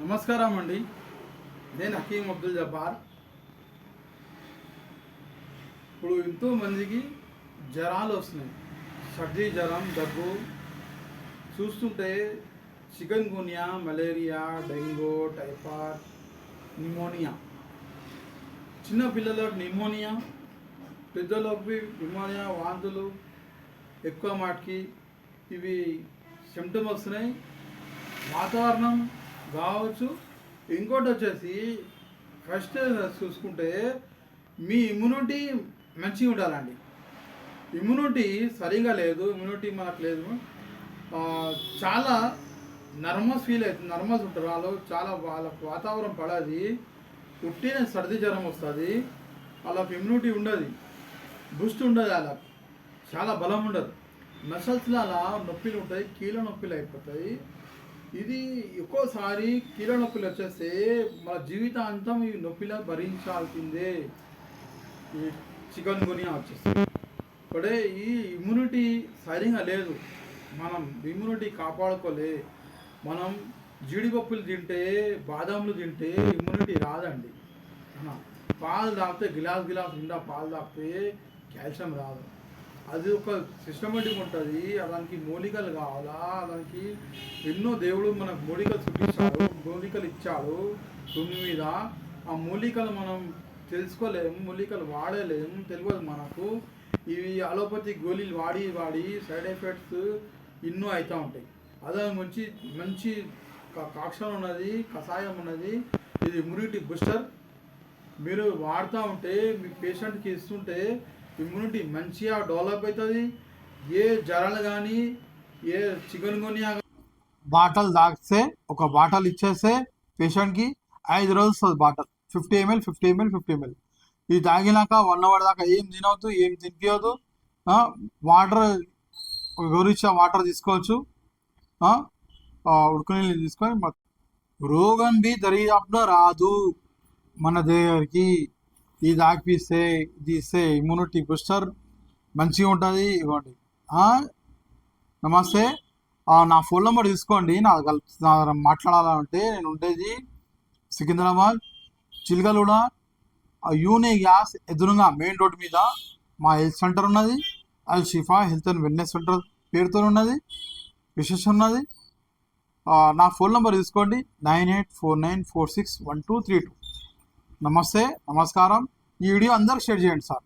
నమస్కారం అండి. నేను హకీం అబ్దుల్ జబ్బార్. ఇప్పుడు ఎంతో మందికి జ్వరాలు వస్తున్నాయి. సర్దీ జ్వరం దగ్గు చూస్తుంటే chikungunya malaria dengue typhoid pneumonia. చిన్న పిల్లలకు నిమోనియా పెద్దలకు నిమోనియా వాంతులు ఎక్కువ మాటికి ఇవి సిమ్టమ్ వస్తున్నాయి. వాతావరణం కావచ్చు. ఇంకోటి వచ్చేసి ఫస్ట్ చూసుకుంటే మీ ఇమ్యూనిటీ మంచిగా ఉండాలండి. ఇమ్యూనిటీ సరిగా లేదు ఇమ్యూనిటీ మనకు లేదు. చాలా నర్మస్ ఫీల్ అవుతుంది నర్మస్ ఉంటారు వాళ్ళు. చాలా వాళ్ళకు వాతావరణం పడది. పుట్టిన సర్ది జ్వరం వస్తుంది. వాళ్ళకి ఇమ్యూనిటీ ఉండదు. బూస్ట్ ఉండదు వాళ్ళకు. చాలా బలం ఉండదు. మసల్స్లో అలా నొప్పిలు ఉంటాయి కీళ్ళ నొప్పిలు అయిపోతాయి. ఇది ఒక్కోసారి కీళ్ళ నొప్పులు వచ్చేస్తే మన జీవితాంతం ఈ నొప్పిలా భరించాల్సిందే. ఈ చికెన్ గునియా వచ్చేస్తే ఇప్పుడే ఈ ఇమ్యూనిటీ సరిగా లేదు. మనం ఇమ్యూనిటీ కాపాడుకోలే. మనం జీడిపప్పులు తింటే బాదాంలు తింటే ఇమ్యూనిటీ రాదండి. పాలు తాగితే గిలాస్ గిలాస్ నిండా పాలు తాగితే కాల్షియం రాదు. అది ఒక సిస్టమేటిక్ ఉంటుంది. దానికి మూలికలు కావాలా? దానికి ఎన్నో దేవుడు మనకు మూలికలు సృష్టించాడు మూలికలు ఇచ్చాడు. భూమి మీద ఆ మూలికలు మనం తెలుసుకోలేము మూలికలు వాడలేము తెలియదు మనకు. ఇవి అలోపతి గోళీలు వాడి వాడి సైడ్ ఎఫెక్ట్స్ ఎన్నో అవుతూ ఉంటాయి. అదే మంచి మంచి కాక్షం ఉన్నది కషాయం ఉన్నది. ఇది ఇమ్యూనిటీ బూస్టర్ మీరు వాడుతూ ఉంటే మీ పేషెంట్కి ఇస్తుంటే ఇమ్యూనిటీ మంచిగా డెవలప్ అవుతుంది. ఏ జ్వరాలు కానీ ఏ చికెన్ గునియా బాటల్ తాగితే ఒక బాటల్ ఇచ్చేస్తే పేషెంట్కి ఐదు రోజులు వస్తుంది bottle. Fifty ML fifty ML fifty ML ఇది తాగినాక వన్ అవర్ దాకా ఏం తినవద్దు ఏం తినిపించదు వాటర్ గౌరవించిన వాటర్ తీసుకోవచ్చు. ఆ, నీళ్ళు తీసుకొని రోగం బి దరిదాపులో రాదు. మన దగ్గరికి ఇది తాగిపిస్తే ఇది ఇస్తే ఇమ్యూనిటీ బూస్టర్ మంచిగా ఉంటుంది. ఇవ్వండి. నమస్తే. నా ఫోన్ నెంబర్ తీసుకోండి. నా కల్ నా మాట్లాడాలంటే నేను ఉండేది సికింద్రాబాద్ చిలకలూడ యూని గ్యాస్ ఎదురుగా మెయిన్ రోడ్ మీద మా హెల్త్ సెంటర్ ఉన్నది. Al Shifa health and wellness centre పేరుతో ఉన్నది. విశేషం ఉన్నది. నా ఫోన్ నెంబర్ తీసుకోండి. Nine eight four nine four six one two three two. నమస్తే నమస్కారం. ఈ వీడియో అందరికి షేర్ చేయండి సార్.